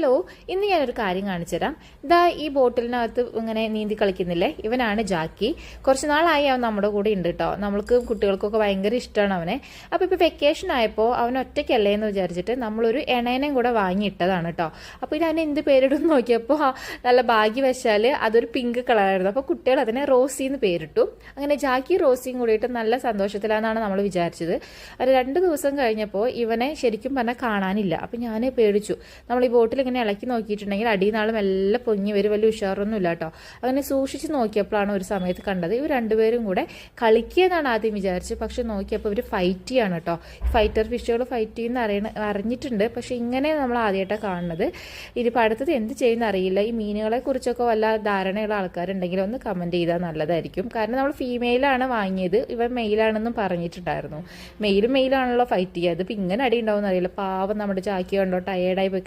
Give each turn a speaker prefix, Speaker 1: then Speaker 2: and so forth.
Speaker 1: Hello ഇന്ന് ഞാനൊരു കാര്യം കാണിച്ചു തരാം ഇതാ ഈ ബോട്ടിലിനകത്ത് ഇങ്ങനെ നീന്തി കളിക്കുന്നില്ലേ? ഇവനാണ് ജാക്കി. കുറച്ച് നാളായി അവൻ നമ്മുടെ കൂടെ ഉണ്ട് കേട്ടോ നമ്മൾക്ക് കുട്ടികൾക്കൊക്കെ ഭയങ്കര ഇഷ്ടമാണ് അവനെ. അപ്പോൾ ഇപ്പോൾ വെക്കേഷൻ ആയപ്പോൾ അവൻ ഒറ്റയ്ക്കല്ലേ എന്ന് വിചാരിച്ചിട്ട് നമ്മളൊരു എണയനം കൂടെ വാങ്ങിയിട്ടതാണ് കേട്ടോ അപ്പോൾ ഇത് അവനെ എന്ത് പേരിടും നോക്കിയപ്പോൾ നല്ല ഭാഗ്യവശാൽ അതൊരു പിങ്ക് കളറായിരുന്നു അപ്പോൾ കുട്ടികൾ അതിനെ റോസി എന്ന് പേരിട്ടു. അങ്ങനെ ജാക്കി റോസിയും കൂടിയിട്ട് നല്ല സന്തോഷത്തിലാണെന്നാണ് നമ്മൾ വിചാരിച്ചത്. അത് രണ്ട് ദിവസം കഴിഞ്ഞപ്പോൾ ഇവനെ ശരിക്കും പറഞ്ഞാൽ കാണാനില്ല. അപ്പോൾ ഞാൻ പേടിച്ചു. നമ്മൾ ഈ ബോട്ടിൽ ഇങ്ങനെ ഇളക്കി നോക്കിയിട്ടുണ്ടെങ്കിൽ അടിയിൽ എല്ലാം പൊങ്ങി വരും വലിയ ഉഷാറൊന്നും ഇല്ല കേട്ടോ അങ്ങനെ സൂക്ഷിച്ച് നോക്കിയപ്പോഴാണ് ഒരു സമയത്ത് കണ്ടത്. ഇവർ രണ്ടുപേരും കൂടെ കളിക്കുകയെന്നാണ് ആദ്യം വിചാരിച്ചത്. പക്ഷെ നോക്കിയപ്പോൾ ഇവർ ഫൈറ്റ് ചെയ്യാണ് കേട്ടോ. ഫൈറ്റർ ഫിഷുകൾ ഫൈറ്റ് ചെയ്യുന്ന അറിയണ അറിഞ്ഞിട്ടുണ്ട്. പക്ഷെ ഇങ്ങനെ നമ്മൾ ആദ്യമായിട്ടാണ് കാണുന്നത്. ഇനിയിപ്പോൾ അടുത്തത് എന്ത് ചെയ്യുന്ന അറിയില്ല. ഈ മീനുകളെ കുറിച്ചൊക്കെ വല്ല ധാരണയുള്ള ആൾക്കാരുണ്ടെങ്കിൽ ഒന്ന് കമന്റ് ചെയ്താൽ നല്ലതായിരിക്കും. കാരണം നമ്മൾ ഫീമെയിലാണ് വാങ്ങിയത്. ഇവ മെയിലാണെന്നും പറഞ്ഞിട്ടുണ്ടായിരുന്നു. മെയിലും മെയിലാണല്ലോ ഫൈറ്റ് ചെയ്യുക. അതിപ്പോൾ ഇങ്ങനെ അടി ഉണ്ടാവും അറിയില്ല. പാവം നമ്മുടെ ചാക്കി കണ്ടോ ടയേർഡായി പോയി